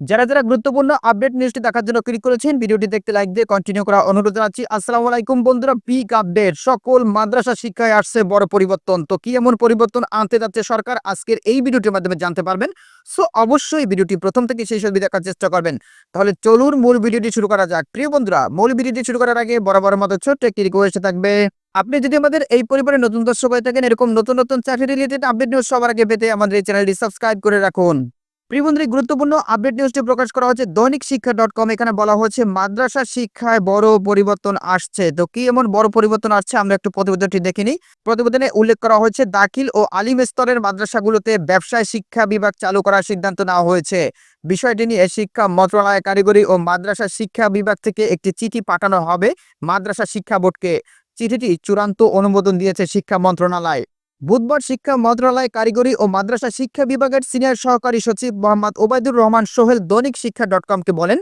যারা যারা গুরুত্বপূর্ণ আপডেট নিউজটি দেখার জন্য ক্লিক করেছেন, ভিডিওটি দেখতে লাইক দিয়ে কন্টিনিউ করা অনুরোধ জানাচ্ছি। আসসালামু আলাইকুম বন্ধুরা বিগ আপডেট সকল মাদ্রাসা শিক্ষায় আসছে বড় পরিবর্তন। তো কি এমন পরিবর্তন আনতে যাচ্ছে সরকার? আজকের এই ভিডিওটির মাধ্যমে জানতে পারবেন। সো অবশ্যই ভিডিওটি প্রথম থেকে সেই সব দেখার চেষ্টা করবেন। তাহলে চলুন মূল ভিডিওটি শুরু করা যাক। প্রিয় বন্ধুরা, মূল ভিডিওটি শুরু করার আগে বরাবর মতো ছোট্ট একটি রিকোয়েস্ট থাকবে। আপনি যদি আমাদের এই পরিবারে নতুন দর্শক হয়ে থাকেন, এরকম নতুন নতুন চাকরি রিলেটেড আপডেট নিউজ সবার আগে পেতে আমাদের এই চ্যানেলটি সাবস্ক্রাইব করে রাখুন। প্রিবন্ধী গুরুত্বপূর্ণ আপডেট নিউজটি প্রকাশ করা হচ্ছে দৈনিক শিক্ষা ডট কম এখানে বলা হচ্ছে মাদ্রাসা শিক্ষায় বড় পরিবর্তন আসছে। তো কি এমন বড় পরিবর্তন আসছে? আমরা একটু প্রতিবেদনটি দেখিনি প্রতিবেদনে উল্লেখ করা হয়েছে, দাখিল ও আলিম স্তরের মাদ্রাসাগুলোতে ব্যবসায় শিক্ষা বিভাগ চালু করার সিদ্ধান্ত নেওয়া হয়েছে। বিষয়টি নিয়ে শিক্ষা মন্ত্রণালয় কারিগরি ও মাদ্রাসা শিক্ষা বিভাগ থেকে একটি চিঠি পাঠানো হবে মাদ্রাসা শিক্ষা বোর্ডকে। চিঠিটি চূড়ান্ত অনুমোদন দিয়েছে শিক্ষা মন্ত্রণালয়। বুধবার শিক্ষা মন্ত্রণালয়, কারিগরি ও মাদ্রাসা শিক্ষা বিভাগের সিনিয়র সহকারী সচিব মোহাম্মদ ওবায়দুর রহমান সোহেল দৈনিক শিক্ষা ডট কমকে বলেন,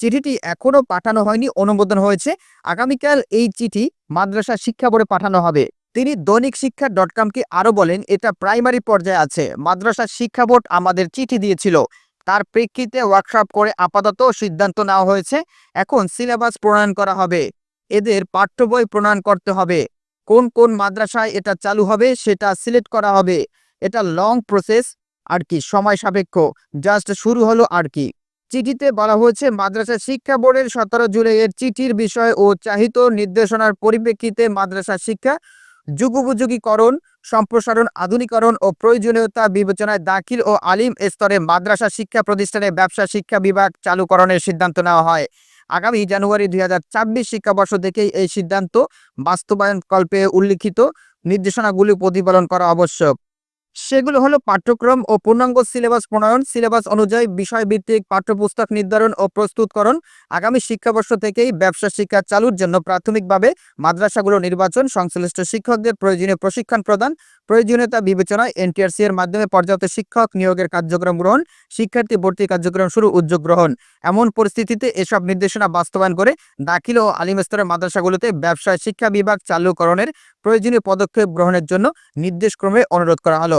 চিঠিটি এখনও পাঠানো হয়নি, অনুমোদন হয়েছে। আগামীকাল এই চিঠি মাদ্রাসা শিক্ষা বোর্ডে পাঠানো হবে। তিনি দৈনিক শিক্ষা ডট কমকে আরও বলেন, এটা প্রাইমারি পর্যায়ে আছে। মাদ্রাসা শিক্ষা বোর্ড আমাদের চিঠি দিয়েছিল। তার প্রেক্ষিতে ওয়ার্কশপ করে আপাতত সিদ্ধান্ত নেওয়া হয়েছে। এখন সিলেবাস প্রণয়ন করা হবে। এদের পাঠ্য বই প্রণয়ন করতে হবে। কোন কোন মাদ্রাসায় এটা চালু হবে সেটা সিলেক্ট করা হবে। এটা লং প্রসেস আর কি, সময় সাপেক্ষ। জাস্ট শুরু হলো আর কি। চিঠিতে বলা হয়েছে, মাদ্রাসা শিক্ষা বোর্ডের সতেরো জুলাইয়ের চিঠির বিষয় ও চাহিত নির্দেশনার পরিপ্রেক্ষিতে মাদ্রাসা শিক্ষা যুগোপযোগীকরণ, সম্প্রসারণ, আধুনিকরণ ও প্রয়োজনীয়তা বিবেচনায় দাখিল ও আলিম স্তরে মাদ্রাসা শিক্ষা প্রতিষ্ঠানে ব্যবসা শিক্ষা বিভাগ চালুকরণের সিদ্ধান্ত নেওয়া হয়। আগামী জানুয়ারি দুই হাজার ছাব্বিশ শিক্ষাবর্ষ থেকেই এই সিদ্ধান্ত বাস্তবায়ন কল্পে উল্লিখিত নির্দেশনাগুলি প্রতিপালন করা আবশ্যক। সেগুলো হলো পাঠ্যক্রম ও পূর্ণাঙ্গ সিলেবাস প্রণয়ন, সিলেবাস অনুযায়ী বিষয়ভিত্তিক পাঠ্যপুস্তক নির্ধারণ ও প্রস্তুতকরণ, আগামী শিক্ষাবর্ষ থেকেই ব্যবসা শিক্ষা চালুর জন্য প্রাথমিকভাবে মাদ্রাসাগুলো নির্বাচন, সংশ্লিষ্ট শিক্ষকদের প্রয়োজনীয় প্রশিক্ষণ প্রদান, প্রয়োজনীয়তা বিবেচনায় এনটিআরসি এর মাধ্যমে পর্যাপ্ত শিক্ষক নিয়োগের কার্যক্রম গ্রহণ, শিক্ষার্থী ভর্তি কার্যক্রম শুরু, উদ্যোগ গ্রহণ। এমন পরিস্থিতিতে এসব নির্দেশনা বাস্তবায়ন করে দাখিল ও আলিম স্তরের মাদ্রাসাগুলোতে ব্যবসায় শিক্ষা বিভাগ চালুকরণের প্রয়োজনীয় পদক্ষেপ গ্রহণের জন্য নির্দেশক্রমে অনুরোধ করা হলো।